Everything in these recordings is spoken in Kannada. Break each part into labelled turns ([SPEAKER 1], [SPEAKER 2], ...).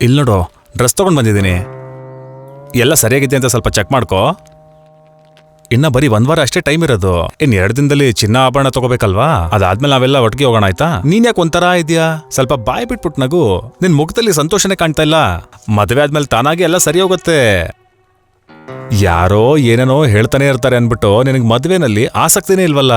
[SPEAKER 1] ಇಲ್ಲಿ ನೋಡು ಡ್ರೆಸ್ ತೊಗೊಂಡು ಬಂದಿದ್ದೀನಿ. ಎಲ್ಲ ಸರಿಯಾಗಿದೆ ಅಂತ ಸ್ವಲ್ಪ ಚೆಕ್ ಮಾಡ್ಕೋ. ಇನ್ನ ಬರೀ ಒಂದ್ ವಾರ ಅಷ್ಟೇ ಟೈಮ್ ಇರೋದು. ಇನ್ ಎರಡು ದಿನದಲ್ಲಿ ಚಿನ್ನ ಆಭರಣ ತಗೋಬೇಕಲ್ವಾ? ಅದಾದ್ಮೇಲೆ ನಾವೆಲ್ಲ ಒಟ್ಟಿಗೆ ಹೋಗೋಣ ಆಯ್ತಾ? ನೀನ್ ಯಾಕೆ ಒಂಥರ ಇದೆಯಾ? ಸ್ವಲ್ಪ ಬಾಯ್ ಬಿಟ್ಬಿಟ್ ನಗು. ನಿನ್ ಮುಖದಲ್ಲಿ ಸಂತೋಷನೇ ಕಾಣ್ತಾ ಇಲ್ಲ. ಮದುವೆ ಆದ್ಮೇಲೆ ತಾನಾಗೆ ಎಲ್ಲ ಸರಿ ಹೋಗುತ್ತೆ. ಯಾರೋ ಏನೇನೋ ಹೇಳ್ತಾನೆ ಇರ್ತಾರೆ ಅನ್ಬಿಟ್ಟು ನಿನಗೆ ಮದುವೆನಲ್ಲಿ ಆಸಕ್ತಿನೇ ಇಲ್ವಲ್ಲ?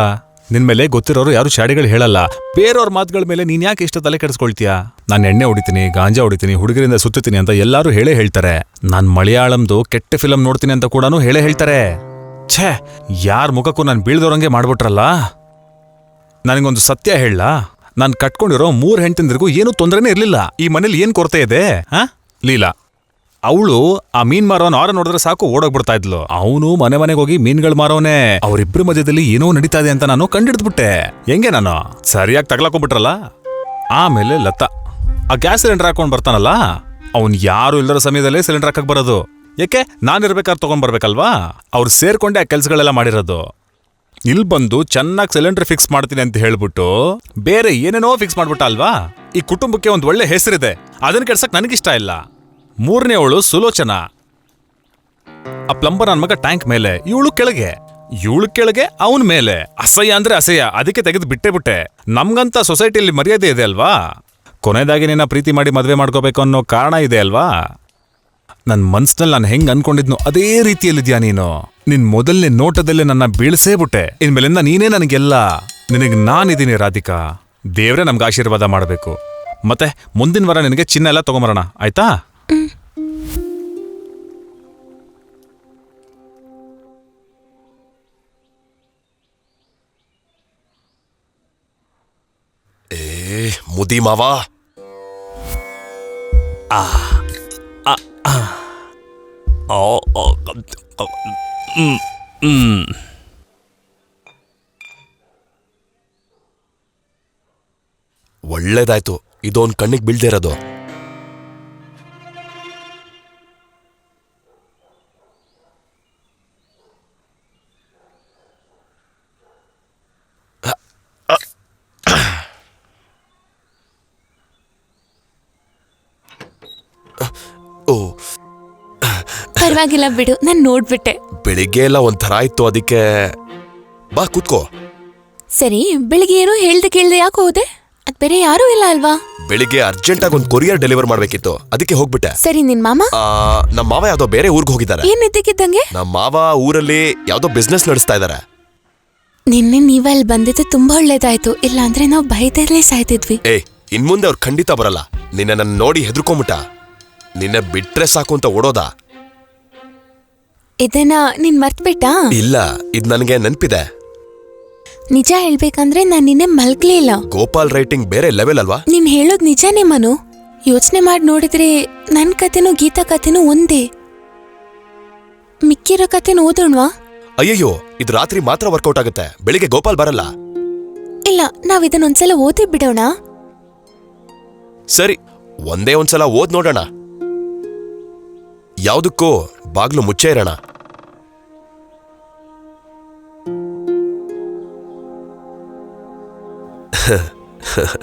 [SPEAKER 1] ನಿನ್ ಮೇಲೆ ಗೊತ್ತಿರೋರು ಯಾರು ಶಾಡಿಗಳು ಹೇಳಲ್ಲ. ಬೇರೆಯವ್ರ ಮಾತುಗಳ ಮೇಲೆ ನೀನ್ ಯಾಕೆ ಇಷ್ಟ ತಲೆ ಕೆಡಿಸ್ಕೊಳ್ತೀಯಾ? ನಾನು ಎಣ್ಣೆ ಹೊಡಿತೀನಿ, ಗಾಂಜಾ ಹೊಡಿತೀನಿ, ಹುಡುಗರಿಂದ ಸುತ್ತುತ್ತೀನಿ ಅಂತ ಎಲ್ಲರೂ ಹೇಳೇ ಹೇಳ್ತಾರೆ. ನಾನ್ ಮಲಯಾಳಂದು ಕೆಟ್ಟ ಫಿಲಂ ನೋಡ್ತೀನಿ ಅಂತ ಕೂಡ ಹೇಳೇ ಹೇಳ್ತಾರೆ. ಛೇ, ಯಾರ ಮುಖಕ್ಕೂ ನಾನು ಬೀಳ್ದೋರಂಗೆ ಮಾಡ್ಬಿಟ್ರಲ್ಲ? ನನಗೊಂದು ಸತ್ಯ ಹೇಳ ನಾನು ಕಟ್ಕೊಂಡಿರೋ ಮೂರು ಹೆಂಡತಿಂದ್ರಿಗೂ ಏನೂ ತೊಂದರೆನೇ ಇರಲಿಲ್ಲ. ಈ ಮನೇಲಿ ಏನು ಕೊರತೆ ಇದೆ, ಹಾ? ಲೀಲಾ ಅವಳು ಆ ಮೀನ್ ಮಾರೋನ್ ಆರ ನೋಡಿದ್ರೆ ಸಾಕು ಓಡೋಗ್ಬಿಡ್ತಾ ಇದ್ಲು. ಅವನು ಮನೆ ಮನೆಗೆ ಹೋಗಿ ಮೀನ್ಗಳು ಮಾರೋನೆ. ಅವರಿಬ್ರ ಮಧ್ಯದಲ್ಲಿ ಏನೋ ನಡೀತಾ ಇದೆ ಅಂತ ನಾನು ಕಂಡಿಡ್ದ್ಬಿಟ್ಟೆ. ಹೆಂಗೆ ನಾನು? ಸರಿಯಾಗಿ ತಗ್ಲಾಕೊಂಡ್ಬಿಟ್ರಲ್ಲ ಆಮೇಲೆ ಲತಾ, ಆ ಗ್ಯಾಸ್ ಸಿಲಿಂಡರ್ ಹಾಕೊಂಡ್ ಬರ್ತಾನಲ್ಲ? ಅವ್ನ್ ಯಾರು ಇಲ್ಲದ ಸಮಯದಲ್ಲೇ ಸಿಲಿಂಡರ್ ಹಾಕಕ್ ಬರೋದು. ಯಾಕೆ ನಾನು ಇರ್ಬೇಕಾದ್ರೆ ತಗೊಂಡ್ ಬರ್ಬೇಕಲ್ವಾ? ಅವ್ರು ಸೇರ್ಕೊಂಡೆ ಆ ಕೆಲ್ಸಗಳೆಲ್ಲ ಮಾಡಿರೋದು. ಇಲ್ಲಿ ಬಂದು ಚೆನ್ನಾಗಿ ಸಿಲಿಂಡರ್ ಫಿಕ್ಸ್ ಮಾಡ್ತೀನಿ ಅಂತ ಹೇಳ್ಬಿಟ್ಟು ಬೇರೆ ಏನೇನೋ ಫಿಕ್ಸ್ ಮಾಡ್ಬಿಟ್ಟ ಅಲ್ವಾ? ಈ ಕುಟುಂಬಕ್ಕೆ ಒಂದು ಒಳ್ಳೆ ಹೆಸರಿದೆ. ಅದನ್ನ ಕೆಡ್ಸಕ್ ನನಗಿಷ್ಟ ಇಲ್ಲ. ಮೂರನೇ ಅವಳು ಸುಲೋಚನಾ. ಆ ಪ್ಲಂಬರ್ ನನ್ನ ಮಗ ಟ್ಯಾಂಕ್ ಮೇಲೆ, ಇವಳು ಕೆಳಗೆ. ಇವಳು ಕೆಳಗೆ, ಅವನ ಮೇಲೆ. ಅಸಹ್ಯ ಅಂದ್ರೆ ಅಸಹ್ಯ, ಅದಕ್ಕೆ ತೆಗೆದು ಬಿಟ್ಟೆ ಬಿಟ್ಟೆ. ನಮ್ಗಂತ ಸೊಸೈಟಿಯಲ್ಲಿ ಮರ್ಯಾದೆ ಇದೆ ಅಲ್ವಾ? ಕೊನೆಯದಾಗಿ ನಿನ್ನ ಪ್ರೀತಿ ಮಾಡಿ ಮದುವೆ ಮಾಡ್ಕೋಬೇಕು ಅನ್ನೋ ಕಾರಣ ಇದೆ ಅಲ್ವಾ? ನನ್ನ ಮನ್ಸ್ನಲ್ಲಿ ನಾನು ಹೆಂಗ್ ಅನ್ಕೊಂಡಿದ್ನು ಅದೇ ರೀತಿಯಲ್ಲಿದ್ಯಾ ನೀನು. ನಿನ್ ಮೊದಲನೇ ನೋಟದಲ್ಲೇ ನನ್ನ ಬೀಳ್ಸೇ ಬಿಟ್ಟೆ. ಇನ್ಮೇಲಿಂದ ನೀನೇ ನನಗೆಲ್ಲ. ನಿನಗೆ ನಾನಿದ್ದೀನಿ ರಾಧಿಕಾ. ದೇವ್ರೆ ನಮ್ಗೆ ಆಶೀರ್ವಾದ ಮಾಡಬೇಕು. ಮತ್ತೆ ಮುಂದಿನ ವಾರ ನಿನಗೆ ಚಿನ್ನ ಎಲ್ಲ ತಗೊಂಬರೋಣ, ಆಯ್ತಾ?
[SPEAKER 2] ಏ ಮುದಿ ಮಾವ ಒಳ್ಳೇದಾಯ್ತು. ಇದೊಂದು ಕಣ್ಣಿಗೆ ಬೀಳ್ದೇ
[SPEAKER 3] ಪರವಾಗಿಲ್ಲ ಬಿಡು ನಾನು ನೋಡ್ಬಿಟ್ಟೆ.
[SPEAKER 2] ಬೆಳಿಗ್ಗೆ ಎಲ್ಲ ಒಂಥರ ಆಯ್ತು ಅದಕ್ಕೆ ಬಾ ಕೂತ್ಕೋ.
[SPEAKER 3] ಸರಿ ಬೆಳಿಗ್ಗೆ ಏನೋ ಹೇಳ್ದೆ ಕೇಳ್ದೆ ಯಾಕೆ ಹೋದೆ? ಅದ್ ಬೇರೆ ಯಾರೂ ಇಲ್ಲ ಅಲ್ವಾ?
[SPEAKER 2] ಬೆಳಿಗ್ಗೆ ಅರ್ಜೆಂಟಾಗಿ ಒಂದು ಕೊರಿಯರ್ ಡೆಲಿವರ್ ಮಾಡ್ಬೇಕಿತ್ತು ಅದಕ್ಕೆ ಹೋಗ್ಬಿಟ್ಟೆ.
[SPEAKER 3] ಸರಿ ನಿನ್ ಮಾಮ?
[SPEAKER 2] ಆ, ನಮ್ಮ ಮಾವ ಯಾವ್ದೋ ಬೇರೆ ಊರ್ಗ್ ಹೋಗಿದ್ದಾರೆ.
[SPEAKER 3] ಏನ್ ಇದ್ದಕ್ಕಿದ್ದಂಗೆ
[SPEAKER 2] ನಮ್ಮ ಮಾವ ಊರಲ್ಲಿ ಯಾವ್ದೋ ಬಿಸ್ನೆಸ್ ನಡೆಸ್ತಾ ಇದ್ದಾರೆ
[SPEAKER 3] ನಿನ್ನೆ ನೀವಲ್ಲಿ ಬಂದಿದ್ದು ತುಂಬಾ ಒಳ್ಳೇದಾಯ್ತು ಇಲ್ಲಾಂದ್ರೆ ನಾವು ಬೈದಲ್ಲೇ ಸಾಯ್ತಿದ್ವಿ.
[SPEAKER 2] ಏ ಇನ್ ಮುಂದೆ ಅವ್ರು ಖಂಡಿತ ಬರಲ್ಲ. ನಿನ್ನ ನನ್ನ ನೋಡಿ ಹೆದರ್ಕೊಂಬಿಟ್ಟ. ನಿನ್ನ ಬಿಟ್ರೆ ಸಾಕು ಅಂತ ಓಡೋದ?
[SPEAKER 3] ಇದನ್ನ ನೀನ್ ಮರ್ತ್ಬಿಟ್ಟಾ?
[SPEAKER 2] ಇಲ್ಲ ಇದ್ ನನಗೆ ನೆನ್ಪಿದೆ.
[SPEAKER 3] ನಿಜ ಹೇಳ್ಬೇಕಂದ್ರೆ ನಾನ್ ನಿನ್ನೆ ಮಲ್ಗ್ಲಿಲ್ಲ
[SPEAKER 2] ಗೋಪಾಲ್ ರೈಟಿಂಗ್ ಬೇರೆ ಲೆವೆಲ್ ಅಲ್ವಾ?
[SPEAKER 3] ನೀನ್ ಹೇಳೋದ್ ನಿಜಾನೇ ಮನು. ಯೋಚನೆ ಮಾಡಿ ನೋಡಿದ್ರೆ ನನ್ ಕತೆನೂ ಗೀತಾ ಕತೆನೂ ಒಂದೇ. ಮಿಕ್ಕಿರೋ ಕತೆನ ಓದೋಣ್ವಾ?
[SPEAKER 2] ಅಯ್ಯಯ್ಯೋ ಇದು ರಾತ್ರಿ ಮಾತ್ರ ವರ್ಕೌಟ್ ಆಗುತ್ತೆ. ಬೆಳಿಗ್ಗೆ ಗೋಪಾಲ್ ಬರಲ್ಲ.
[SPEAKER 3] ಇಲ್ಲ ನಾವ್ ಇದನ್ನೊಂದ್ಸಲ ಓದಿ ಬಿಡೋಣ.
[SPEAKER 2] ಸರಿ ಒಂದೇ ಒಂದ್ಸಲ ಓದ್ ನೋಡೋಣ. ಯಾವುದಕ್ಕೂ ಬಾಗ್ಲು ಮುಚ್ಚೇ ಇರೋಣ. 呵呵呵